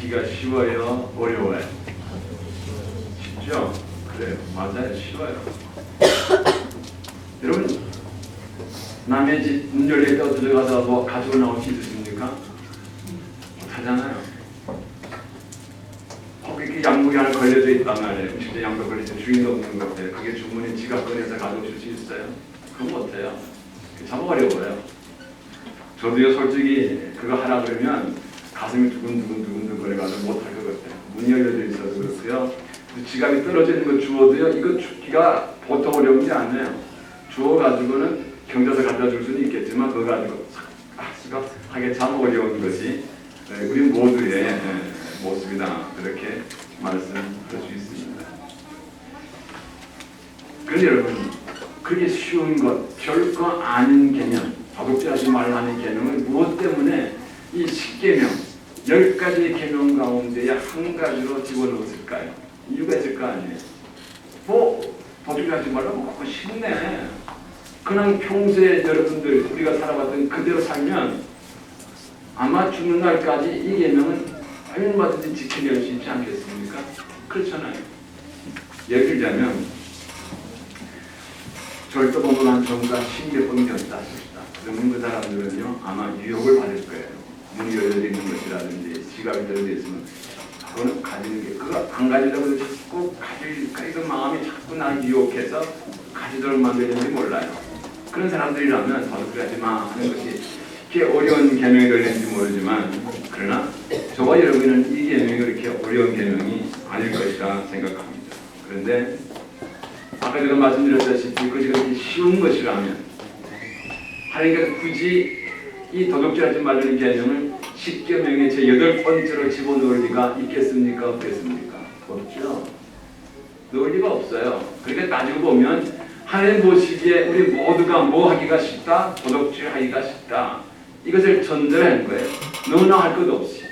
기가 쉬워요, 어려워요? 쉽죠? 그래요, 맞아요, 쉬워요. 여러분 남의 집문때 들어가서 뭐 가지고 나올 수 있으십니까? 못하잖아요. 꼭 이렇게 양복이 하나 걸려져 있단 말이에요. 음식점 양복 걸려져 주인도 없는 것 같아요. 그게 주문에 지갑 꺼내서 가져오실 수 있어요? 그건 못해요. 참 어려워요. 저도요 솔직히 그거 하라 그러면 가슴이 두근두근두근 거려가지고 못할 것 같아요. 문 열려져 있어서 그렇고요. 그 지갑이 떨어지는 거 주워도요 이거 주기가 보통 어려운 게 아니에요. 주워가지고는 경자서 갖다 줄 수는 있겠지만 그거 가지고 하기가 하기 참 어려운 것이 네, 우리 모두의 예, 모습이다 그렇게 말씀할 수 있습니다. 그런데 여러분 그게 쉬운 것 별거 아닌 개념 도둑질하지 말라는 개념은 무엇 때문에 이 십계명 열 가지 계명 가운데 한 가지로 집어넣었을까요? 이유가 있을 거 아니에요. 뭐 도둑질하지 말라고 그거 쉽네. 그냥 평소에 여러분들 우리가 살아왔던 그대로 살면 아마 죽는 날까지 이 계명은 얼마든지 지켜낼 수 있지 않겠습니까? 그렇잖아요. 예를 들자면 10몇 번 겪다 싶다. 그러면 그 사람들은요 아마 유혹을 받을 거예요. 문이 열려 있는 것이라든지 지갑이 들어져 있으면 그거는 가지는 게 그거 안 가지려고 자꾸 가질까 이그 마음이 자꾸 나를 유혹해서 가지도록 만드는지 몰라요. 그런 사람들이라면 도둑질하지 마 하는 것이 이렇게 어려운 계명이 걸리는지 모르지만 그러나 저와 여러분은 이 계명이 그렇게 어려운 계명이 아닐 것이라 생각합니다. 그런데 아까 제가 말씀드렸다시피 그것이 그렇게 쉬운 것이라면 하나님께서 굳이 이 도둑질하지 말라는 계명을 십계명의 제 여덟 번째로 집어넣을 리가 있겠습니까? 없겠습니까? 없죠. 넣을 리가 없어요. 그러니까 따지고 보면 하나님 보시기에 우리 모두가 뭐 하기가 쉽다? 도둑질 하기가 쉽다. 이것을 전제한 거예요. 너나 할 것 없이.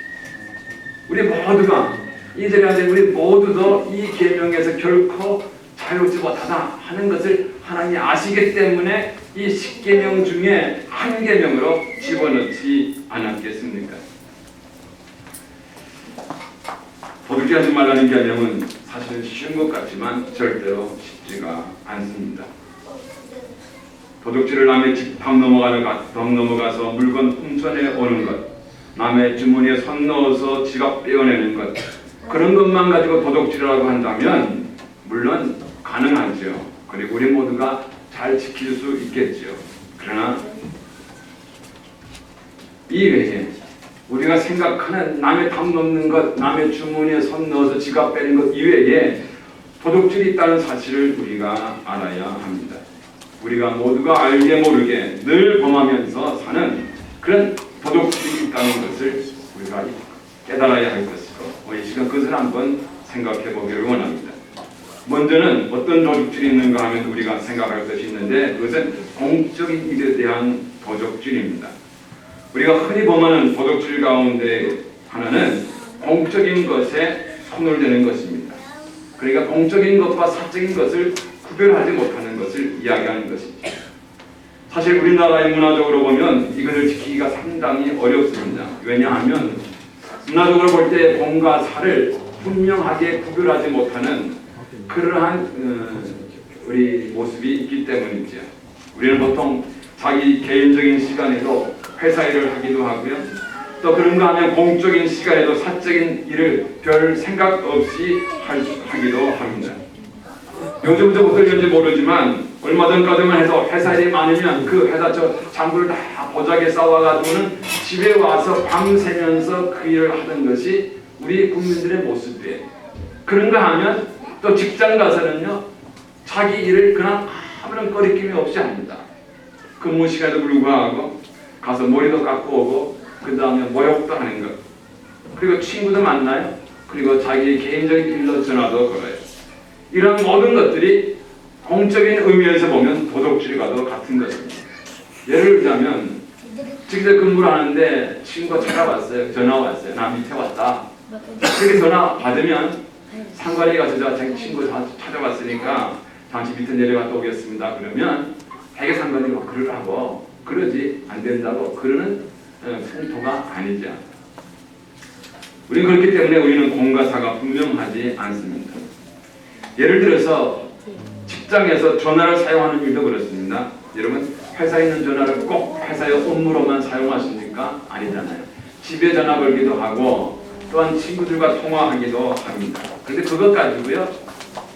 우리 모두가 이 자리에 우리 모두도 이 계명에서 결코 자유롭지 못하다 하는 것을 하나님이 아시기 때문에 이 십계명 중에 한 계명으로 집어넣지 않았겠습니까? 도둑질하지 말라는 계명은 사실은 쉬운 것 같지만 절대로 쉽지가 않습니다. 도둑질을 남의 집밥 넘어가는 것, 덤 넘어가서 물건 훔쳐내 오는 것, 남의 주머니에 손 넣어서 지갑 빼어내는 것, 그런 것만 가지고 도둑질이라고 한다면 물론 가능하죠. 그리고 우리 모두가 잘 지킬 수 있겠죠. 그러나 이 외에 우리가 생각하는 남의 담 넘는 것, 남의 주머니에 손 넣어서 지갑 빼는 것 이외에 도둑질이 있다는 사실을 우리가 알아야 합니다. 우리가 모두가 알게 모르게 늘 범하면서 사는 그런 도둑질이 있다는 것을 우리가 깨달아야 할 것이고 우리 시간 그것을 한번 생각해 보기를 원합니다. 먼저는 어떤 도둑질이 있는가 하면 우리가 생각할 것이 있는데 그것은 공적인 일에 대한 도둑질입니다. 우리가 흔히 범하는 도둑질 가운데 하나는 공적인 것에 손을 대는 것입니다. 그러니까 공적인 것과 사적인 것을 구별하지 못하는 것을 이야기하는 것이죠. 사실 우리나라의 문화적으로 보면 이것을 지키기가 상당히 어렵습니다. 왜냐하면 문화적으로 볼 때 공과 사를 분명하게 구별하지 못하는 그러한 어, 우리 모습이 있기 때문이죠. 우리는 보통 자기 개인적인 시간에도 회사 일을 하기도 하고요. 또 그런가 하면 공적인 시간에도 사적인 일을 별 생각 없이 할, 하기도 합니다. 요즘부터 어떨지 모르지만 얼마 전까지만 해도 회사 일이 많으면 그 회사 저 장부를 다 보자기에 쌓아가지고는 집에 와서 밤새면서 그 일을 하던 것이 우리 국민들의 모습이에요. 그런가 하면 또 직장 가서는요 자기 일을 그냥 아무런 거리낌이 없이 합니다. 근무 시간에도 불구하고 가서 머리도 깎고 오고 그 다음에 모욕도 하는 것 그리고 친구도 만나요. 그리고 자기 개인적인 일로 전화도 걸어요. 이런 모든 것들이 공적인 의미에서 보면 도덕질과도 같은 것입니다. 예를 들자면 직접 근무를 하는데 친구가 찾아왔어요. 전화 왔어요. 나 밑에 왔다. 그렇게 전화 받으면 상관이가 저 자기 친구 다 찾아왔으니까 당신 밑에 내려갔다 오겠습니다. 그러면 대개 상관이가 그러라고 그러지 안 된다고 그러는 어, 풍토가 아니죠. 우리는 그렇기 때문에 우리는 공과 사가 분명하지 않습니다. 예를 들어서 직장에서 전화를 사용하는 일도 그렇습니다. 여러분 회사에 있는 전화를 꼭 회사의 업무로만 사용하십니까? 아니잖아요. 집에 전화 걸기도 하고 또한 친구들과 통화하기도 합니다. 그런데 그것 가지고요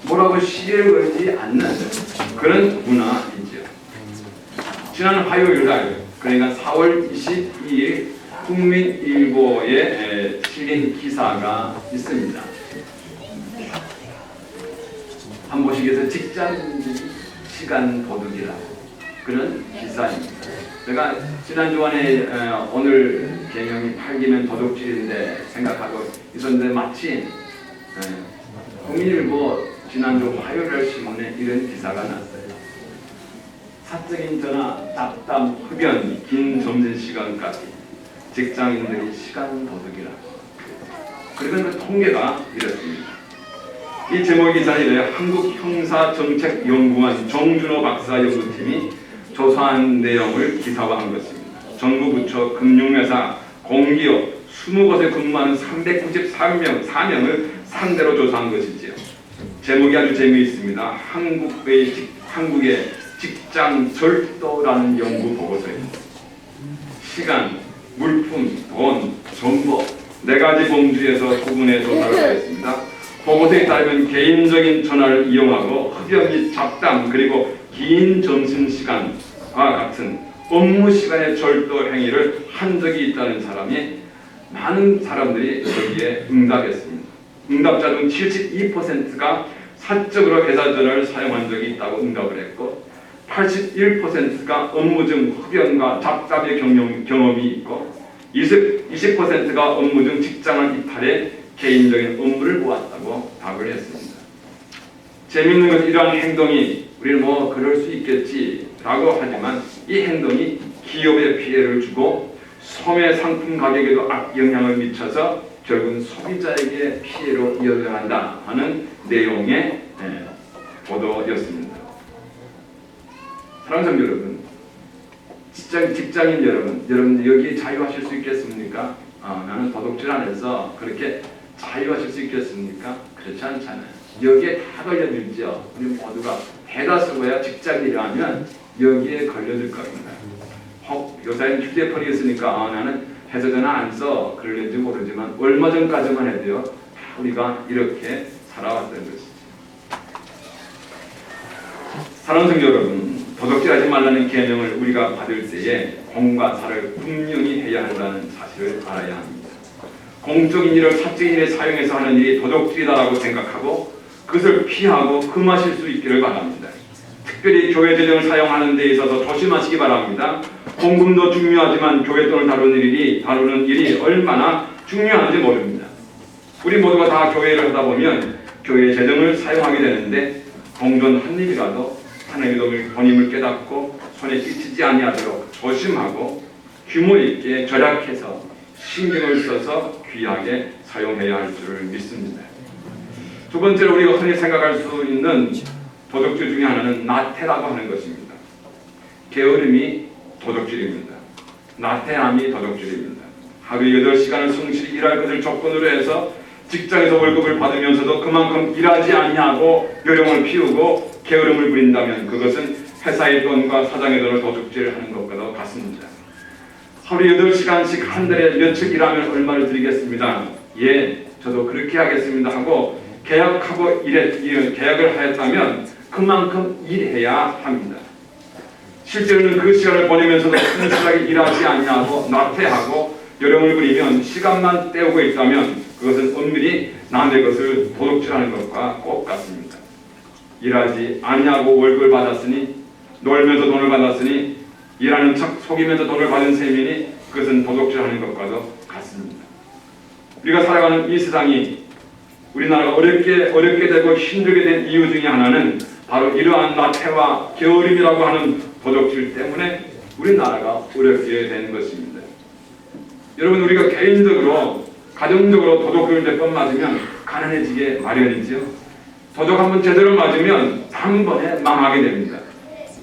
뭐라고 시비를 걸지 않는 그런 문화이죠. 지난 화요일 날 그러니까 4월 22일 국민일보에 에, 실린 기사가 있습니다. 한 보시겠어요? 직장인들이 시간 도둑이라고 그런 기사입니다. 제가 지난 주간에 어, 오늘 개명이 8기면 도둑질인데 생각하고 있었는데 마침 어, 국민일보 지난주 화요일 신문에 이런 기사가 났어요. 사적인 전화, 잡담, 흡연, 긴 점심 시간까지 직장인들이 시간 도둑이라고. 그리고 그 통계가 이렇습니다. 이 제목 대해 한국형사정책연구원 정준호 박사 연구팀이 조사한 내용을 기사화한 것입니다. 정부 부처 금융회사 공기업 20곳에 근무하는 394명 4명을 상대로 조사한 것이지요. 제목이 아주 재미있습니다. 한국의 직, 한국의 직장 절도라는 연구 보고서입니다. 시간, 물품, 돈, 정보 네 가지 범주에서 구분해 조사를 하였습니다. 보고서에 따르면 개인적인 전화를 이용하고 흡연 및 잡담 그리고 긴 점심 시간과 같은 업무 시간의 절도 행위를 한 적이 있다는 사람이 많은 사람들이 여기에 응답했습니다. 응답자 중 72%가 사적으로 회사 전화를 사용한 적이 있다고 응답을 했고 81%가 업무 중 흡연과 경험, 경험이 있고 20, 20%가 업무 중 직장을 이탈해 개인적인 업무를 보았다고 답을 했습니다. 재미있는 것은 이러한 행동이 우리는 뭐 그럴 수 있겠지라고 하지만 이 행동이 기업에 피해를 주고 소매 상품 가격에도 악영향을 미쳐서 결국은 소비자에게 피해로 이어져간다 하는 내용의 예, 보도였습니다. 사랑하는 성도 여러분, 직장, 직장인 여러분, 여러분 여기 자유하실 수 있겠습니까? 아, 나는 도덕질 안에서 그렇게 자유하실 수 있겠습니까? 그렇지 않잖아요. 여기에 다 걸려들죠. 우리 모두가 대다수가 직장이라면 여기에 걸려들 겁니다. 혹 요새는 휴대폰이 있으니까 아, 나는 회사 전화 안 써. 그럴는지 모르지만 얼마 전까지만 해도요. 다 우리가 이렇게 살아왔던 것이죠. 사랑하는 성도 여러분, 도덕질하지 말라는 계명을 우리가 받을 때에 공과 사를 분명히 해야 한다는 사실을 알아야 합니다. 공적인 일을 사적인 일에 사용해서 하는 일이 도덕질이다라고 생각하고 그것을 피하고 금하실 수 있기를 바랍니다. 특별히 교회 재정을 사용하는 데 있어서 조심하시기 바랍니다. 공금도 중요하지만 교회 돈을 다루는 일이 다루는 일이 얼마나 중요한지 모릅니다. 우리 모두가 다 교회를 하다 보면 교회 재정을 사용하게 되는데 공전 한 일이라도 하나님의 본임을 깨닫고 손에 끼치지 아니하도록 조심하고 규모 있게 절약해서 신경을 써서 귀하게 사용해야 할 줄을 믿습니다. 두 번째로 우리가 흔히 생각할 수 있는 도덕질 중에 하나는 나태라고 하는 것입니다. 게으름이 도덕질입니다. 나태함이 도덕질입니다. 하루 8시간을 성실히 일할 것을 조건으로 해서 직장에서 월급을 받으면서도 그만큼 일하지 아니하고 요령을 피우고 게으름을 부린다면 그것은 회사의 돈과 사장의 돈을 도둑질 하는 것과도 같습니다. 하루 8시간씩 한 달에 며칠 일하면 얼마를 드리겠습니다. 예, 저도 그렇게 하겠습니다 하고 계약하고 일해, 계약을 하였다면 그만큼 일해야 합니다. 실제로는 그 시간을 보내면서도 성실하게 일하지 않냐고 나태하고 요령을 부리면 시간만 때우고 있다면 그것은 엄밀히 남의 것을 도둑질하는 것과 꼭 같습니다. 일하지 않냐고 월급을 받았으니 놀면서 돈을 받았으니 일하는 척 속이면서 돈을 받은 셈이니 그것은 도둑질하는 것과도 같습니다. 우리가 살아가는 이 세상이 우리나라가 어렵게 어렵게 되고 힘들게 된 이유 중에 하나는 바로 이러한 나태와 게으름이라고 하는 도덕질 때문에 우리나라가 어렵게 된 것입니다. 여러분 우리가 개인적으로 가정적으로 몇번 맞으면 가난해지게 마련이지요. 도덕 한번 제대로 맞으면 한 번에 망하게 됩니다.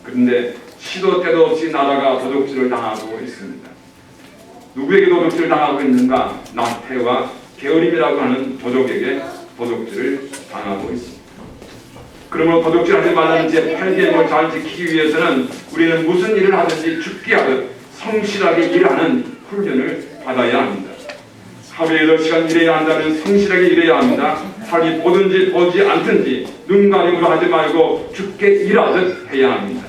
그런데 시도 때도 없이 나라가 도덕질을 당하고 있습니다. 누구에게 도덕질을 당하고 있는가? 나태와 게으름이라고 하는 도덕에게 도덕질을 당하고 있습니다. 그러므로 도덕질하지 말라는 제 8계명을 잘 지키기 위해서는 우리는 무슨 일을 하든지 죽게 하듯 성실하게 일하는 훈련을 받아야 합니다. 하루에 8시간 일해야 한다면 성실하게 일해야 합니다. 살이 보든지 보지 않든지 눈 가림으로 하지 말고 죽게 일하듯 해야 합니다.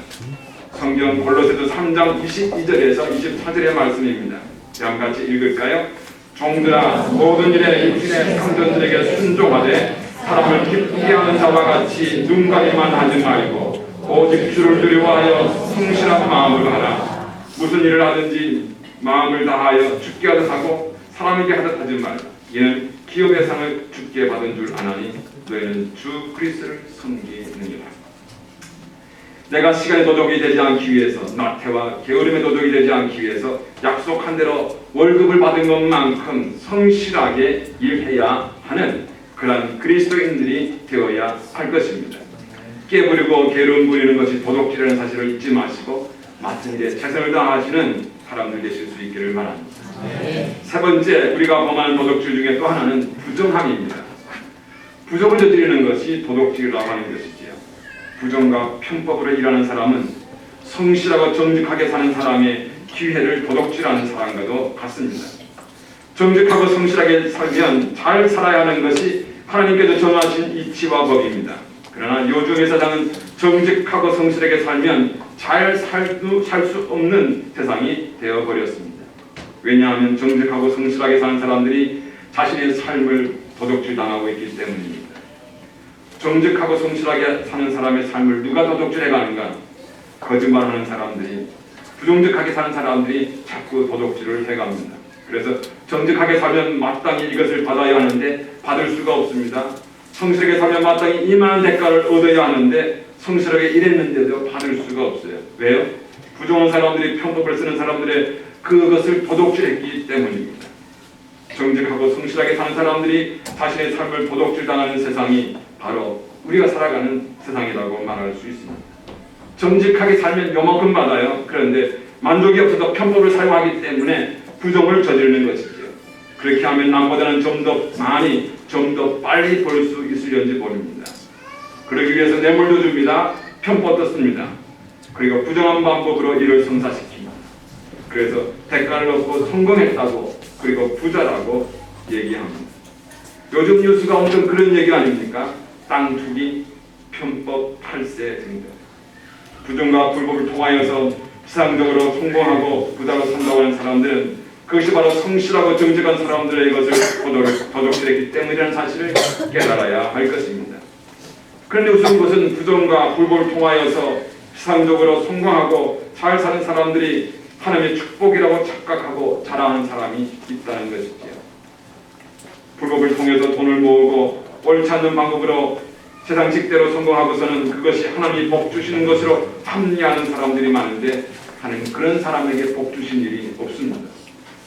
성경 골로새서 3장 22절에서 24절의 말씀입니다. 다 같이 읽을까요? 종들아 모든 일에 육신의 상전들에게 순종하되 사람을 기쁘게 하는 자와 같이 눈가리만 하지 말고 오직 주를 두려워하여 성실한 마음으로 하라. 무슨 일을 하든지 마음을 다하여 죽게 하듯 하고 사람에게 하듯 하지 말라. 이는 기업의 상을 죽게 받은 줄 아나니 너희는 주 그리스도를 섬기느니라. 내가 시간의 도덕이 되지 않기 위해서 나태와 게으름의 도덕이 되지 않기 위해서 약속한 대로 월급을 받은 것만큼 성실하게 일해야 하는 그러한 그리스도인들이 되어야 할 것입니다. 깨부리고 게으름 부리는 것이 도덕질이라는 사실을 잊지 마시고 맡은 일에 최선을 다하시는 사람들 되실 수 있기를 바랍니다. 세 번째 우리가 범하는 도덕질 중에 또 하나는 부정함입니다. 부정을 저지르는 것이 도덕질이라고 하는 것이지요. 부정과 편법으로 일하는 사람은 성실하고 정직하게 사는 사람의 기회를 도덕질하는 사람과도 같습니다. 정직하고 성실하게 살면 잘 살아야 하는 것이 하나님께서 정하신 이치와 법입니다. 그러나 요즘의 세상은 정직하고 성실하게 살면 잘 살 수 없는 세상이 되어버렸습니다. 왜냐하면 정직하고 성실하게 사는 사람들이 자신의 삶을 도덕질 당하고 있기 때문입니다. 정직하고 성실하게 사는 사람의 삶을 누가 도덕질해 가는가? 거짓말하는 사람들이 부정직하게 사는 사람들이 자꾸 도덕질을 해갑니다. 그래서 정직하게 살면 마땅히 이것을 받아야 하는데 받을 수가 없습니다. 성실하게 살면 마땅히 이만한 대가를 얻어야 하는데 성실하게 일했는데도 받을 수가 없어요. 왜요? 부정한 사람들이 편법을 쓰는 사람들의 그것을 도덕질했기 때문입니다. 정직하고 성실하게 사는 사람들이 자신의 삶을 도덕질 당하는 세상이 바로 우리가 살아가는 세상이라고 말할 수 있습니다. 정직하게 살면 요만큼 받아요. 그런데 만족이 없어서 편법을 사용하기 때문에 부정을 저지르는 것이죠. 그렇게 하면 남보다는 좀 더 많이, 좀 더 빨리 벌 수 있으려는지 모릅니다. 그러기 위해서 뇌물도 줍니다. 편법도 씁니다. 그리고 부정한 방법으로 일을 성사시킵니다. 그래서 대가를 얻고 성공했다고 그리고 부자라고 얘기합니다. 요즘 뉴스가 엄청 그런 얘기 아닙니까? 땅 투기, 편법, 탈세 등등. 부정과 불법을 통하여서 비상적으로 성공하고 부자로 산다고 하는 사람들은 그것이 바로 성실하고 정직한 사람들의 것을 도덕, 도덕질했기 때문이라는 사실을 깨달아야 할 것입니다. 그런데 우선 그것은 부정과 불법을 통하여서 비상적으로 성공하고 잘 사는 사람들이 하나님의 축복이라고 착각하고 자랑하는 사람이 있다는 것이지요. 불법을 통해서 돈을 모으고 옳지 않는 방법으로 세상 직대로 성공하고서는 그것이 하나님이 복 주시는 것으로 합리하는 사람들이 많은데 하는 그런 사람에게 복 주신 일이 없습니다.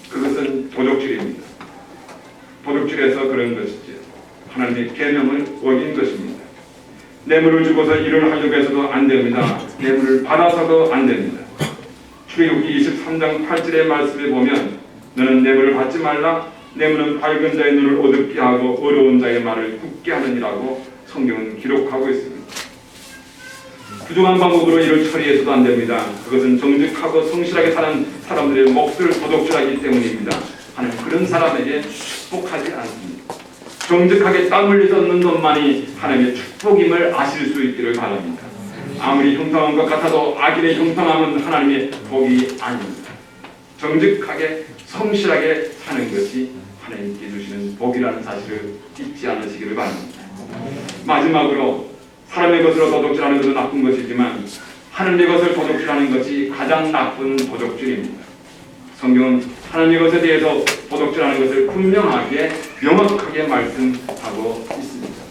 그것은 도덕질입니다. 도덕질에서 그런 것이지요. 하나님의 계명을 어긴 것입니다. 뇌물을 주고서 일을 하려고 해서도 안 됩니다. 뇌물을 받아서도 안 됩니다. 출애굽기 23장 8절의 말씀에 보면 너는 뇌물을 받지 말라 뇌물은 밝은 자의 눈을 어둡게 하고 어려운 자의 말을 굳게 하느니라고 성경은 기록하고 있습니다. 부정한 방법으로 일을 처리해서도 안 됩니다. 그것은 정직하고 성실하게 사는 사람들의 몫을 도덕질하기 때문입니다. 하는 그런 사람에게 축복하지 않습니다. 정직하게 땀 얻는 것만이 하나님의 축복임을 아실 수 있기를 바랍니다. 아무리 형통한 것 같아도 악인의 형통함은 하나님의 복이 아닙니다. 정직하게 성실하게 사는 것이 하나님께 주시는 복이라는 사실을 잊지 않으시기를 바랍니다. 마지막으로 사람의 것으로 도덕질하는 것도 나쁜 것이지만 하나님의 것을 도덕질하는 것이 가장 나쁜 도덕질입니다. 성경은 하나님의 것에 대해서 도덕질하는 것을 분명하게 명확하게 말씀하고 있습니다.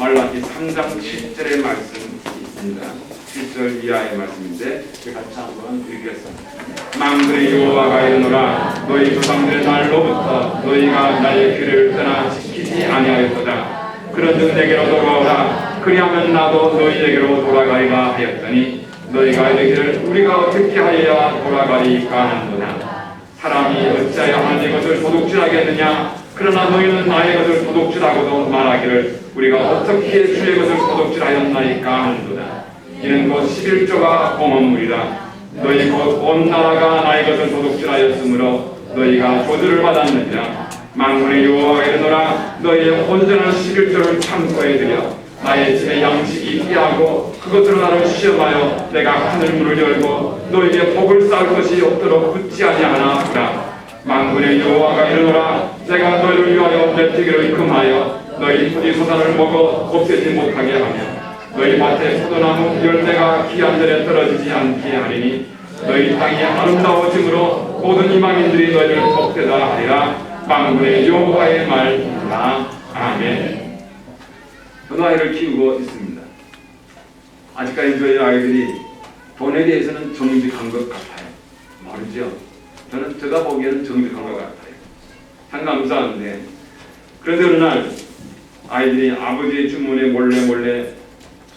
말라기 3장 7절의 말씀이 있습니다. 7절 이하의 말씀인데 같이 한번 읽겠습니다. 망군의 여호와가 이르노라 너희 조상들의 날로부터 너희가 나의 귀를 떠나 지키지 아니하였도다. 그런즉 내게로 돌아오라. 그리하면 나도 너희에게로 돌아가리라 하였더니 너희가 이르기를 우리가 어떻게 하여야 돌아가리까 하는도다. 사람이 어찌하여 하나님의 것을 도둑질하겠느냐? 그러나 너희는 나의 것을 도둑질하고도 말하기를 우리가 어떻게 주의 것을 도둑질하였나이까 하는도다 이는 곧 11조가 공헌물이라. 너희 곧 온 나라가 나의 것을 도둑질하였으므로 너희가 조주를 받았느니라. 만군의 여호와가 이르노라. 너희의 온전한 11조를 창고에 들여 나의 집에 양식이 있게 하고 그것으로 나를 시험하여 내가 하늘 문을 열고 너희에게 복을 쌓을 것이 없도록 굳지 아니하나 보라. 만군의 여호와가 이르노라. 내가 너희를 위하여 메뚜기를 금하여 너희 토지 소산을 먹어 없애지 못하게 하며 너희 밭에 포도나무 열매가 귀한 절에 떨어지지 않게 하리니 너희 땅이 아름다워짐으로 모든 이방인들이 너희를 복되다 하리라. 만군의 여호와의 말이라 아멘. 저도 아이를 키우고 있습니다. 아직까지 저희 아이들이 돈에 대해서는 정직한 것 같아요. 모르죠. 저는 제가 보기에는 정직한 것 같아요. 참 감사한데 그런데 어느 날 아이들이 아버지의 주문에 몰래 몰래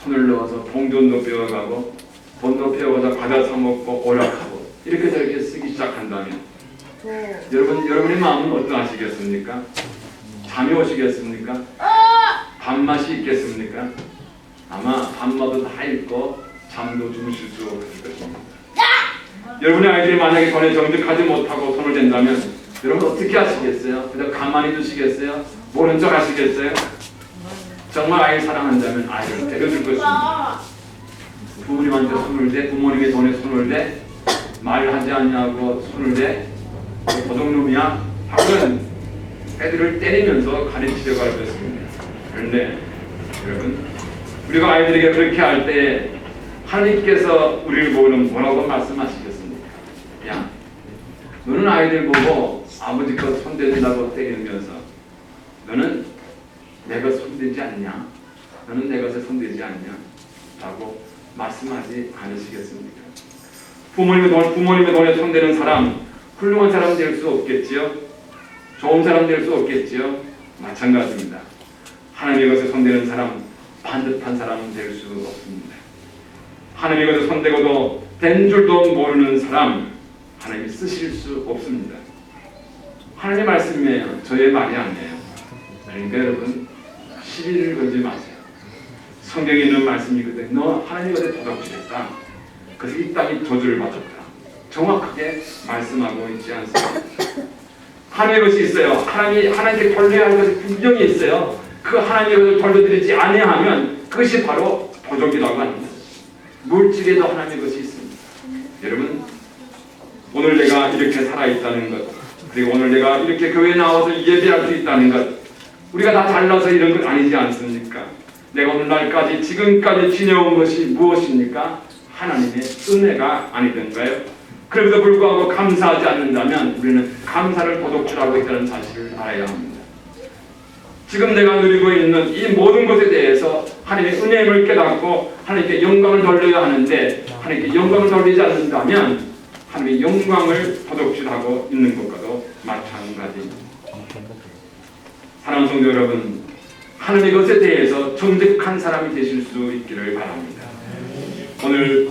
손을 넣어서 봉돈도 빼어가고 돈도 빼어가서 과자 사 먹고 오락하고 이렇게 저렇게 쓰기 시작한다면 여러분 여러분의 마음은 어떠하시겠습니까? 잠이 오시겠습니까? 밥맛이 있겠습니까? 아마 밥맛도 다 있고 잠도 주무실 수 없을 것입니다. 여러분의 아이들이 만약에 돈에 정직하지 못하고 손을 댄다면 여러분 어떻게 하시겠어요? 그냥 가만히 두시겠어요? 모른 척 하시겠어요? 정말 아이를 사랑한다면 아이를 데려줄 것입니다. 부모님한테 손을 대, 부모님의 돈에 손을 대, 말하지 않냐고 손을 대, 도둑놈이야? 하고는 애들을 때리면서 가르치려고 할 것입니다. 그런데 여러분, 우리가 아이들에게 그렇게 할 때 하나님께서 우리를 보고는 뭐라고 말씀하시겠습니까? 야, 너는 아이들 보고 아버지 거 손대준다고 때리면서 너는 내 것 손대지 않냐? 너는 내 것에 손대지 않냐? 라고 말씀하지 않으시겠습니까? 부모님의 돈, 부모님의 돈에 손대는 사람, 훌륭한 사람 될 수 없겠지요? 좋은 사람 될 수 없겠지요? 마찬가지입니다. 하나님의 것에 손대는 사람, 반듯한 사람 될수 없습니다. 하나님의 것에 손대고도 된 줄도 모르는 사람, 하나님이 쓰실 수 없습니다. 하나님 말씀이에요. 저의 말이 아니에요. 그러니까 여러분, 시비를 걸지 마세요. 성경에 있는 말씀이거든. 너 하나님 것에 도덕질했다. 그래서 이 땅이 저주를 받았다. 정확하게 말씀하고 있지 않습니까? 하나님의 것이 있어요. 하나님이 하나님께 돌려야 할 것이 분명히 있어요. 그 하나님의 것을 돌려드리지 아니하면 그것이 바로 도적이라고 합니다. 물질에도 하나님의 것이 있습니다. 여러분 오늘 내가 이렇게 살아 있다는 것, 그리고 오늘 내가 이렇게 교회에 나와서 예배할 수 있다는 것, 우리가 다 잘나서 이런 건 아니지 않습니까? 내가 오늘날까지 지금까지 지내온 것이 무엇입니까? 하나님의 은혜가 아니던가요? 그럼에도 불구하고 감사하지 않는다면 우리는 감사를 도둑질하고 있다는 사실을 알아야 합니다. 지금 내가 누리고 있는 이 모든 것에 대해서 하나님의 은혜를 깨닫고 하나님께 영광을 돌려야 하는데 하나님께 영광을 돌리지 않는다면 하나님의 영광을 도둑질하고 있는 것과도 마찬가지입니다. 사랑하는 성도 여러분, 하나님의 것에 대해서 정직한 사람이 되실 수 있기를 바랍니다. 오늘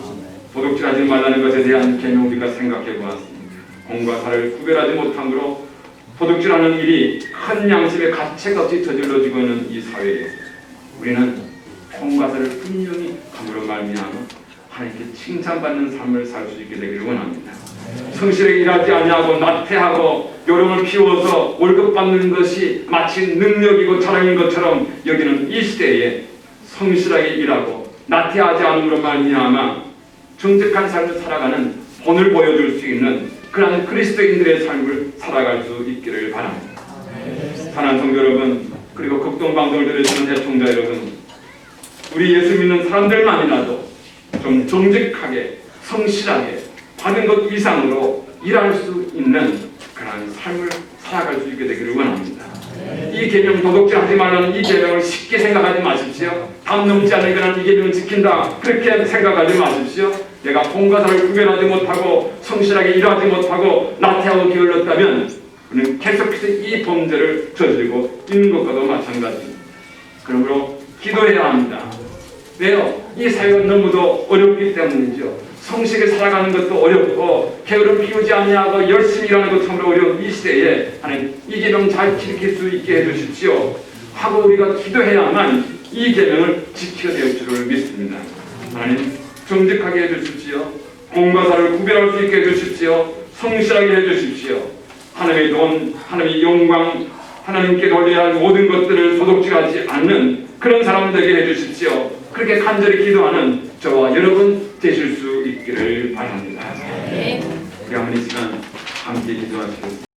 도둑질하지 말라는 것에 대한 개념 우리가 생각해 보았습니다. 공과 사를 구별하지 못함으로 도둑질하는 일이 큰 양심의 가책 없이 저질러지고 있는 이 사회에 우리는 공과 사를 분명히 함으로 말미암아 하나님께 칭찬받는 삶을 살 수 있게 되기를 원합니다. 성실하게 일하지 아니하고 나태하고 요령을 피워서 월급 받는 것이 마치 능력이고 자랑인 것처럼 여기는 이 시대에 성실하게 일하고 나태하지 않음으로 말미암아 정직한 삶을 살아가는 본을 보여줄 수 있는 그러한 그리스도인들의 삶을 살아갈 수 있기를 바랍니다. 사랑하는 성도 여러분 그리고 극동방송을 들으시는 대청자 여러분 우리 예수 믿는 사람들만이라도 좀 정직하게 성실하게 받은 것 이상으로 일할 수 있는 그러한 삶을 살아갈 수 있게 되기를 원합니다. 이 계명 도덕질 하지 말라는 이 계명을 쉽게 생각하지 마십시오. 담 넘지 않는 거는 이 계명을 지킨다. 그렇게 생각하지 마십시오. 내가 본과 사를 구별하지 못하고 성실하게 일하지 못하고 나태하고 게을렀다면 그는 계속해서 이 범죄를 저지르고 있는 것과도 마찬가지입니다. 그러므로 기도해야 합니다. 왜요? 이 사회가 너무도 어렵기 때문이죠. 성실하게 살아가는 것도 어렵고 게으름 피우지 않냐고 열심히 일하는 것도 참으로 어려운 이 시대에 하나님 이 계명 잘 지킬 수 있게 해주십시오. 하고 우리가 기도해야만 이 계명을 지켜야 될 줄을 믿습니다. 하나님 정직하게 해주십시오. 공과 사를 구별할 수 있게 해주십시오. 성실하게 해주십시오. 하나님의 돈, 하나님의 영광, 하나님께 돌려야 할 모든 것들을 소독질하지 않는 그런 사람 되게 해주십시오. 그렇게 간절히 기도하는 저와 여러분 되실 수 있기를 바랍니다. 우리 한번 이 시간 함께 기도하시겠습니다.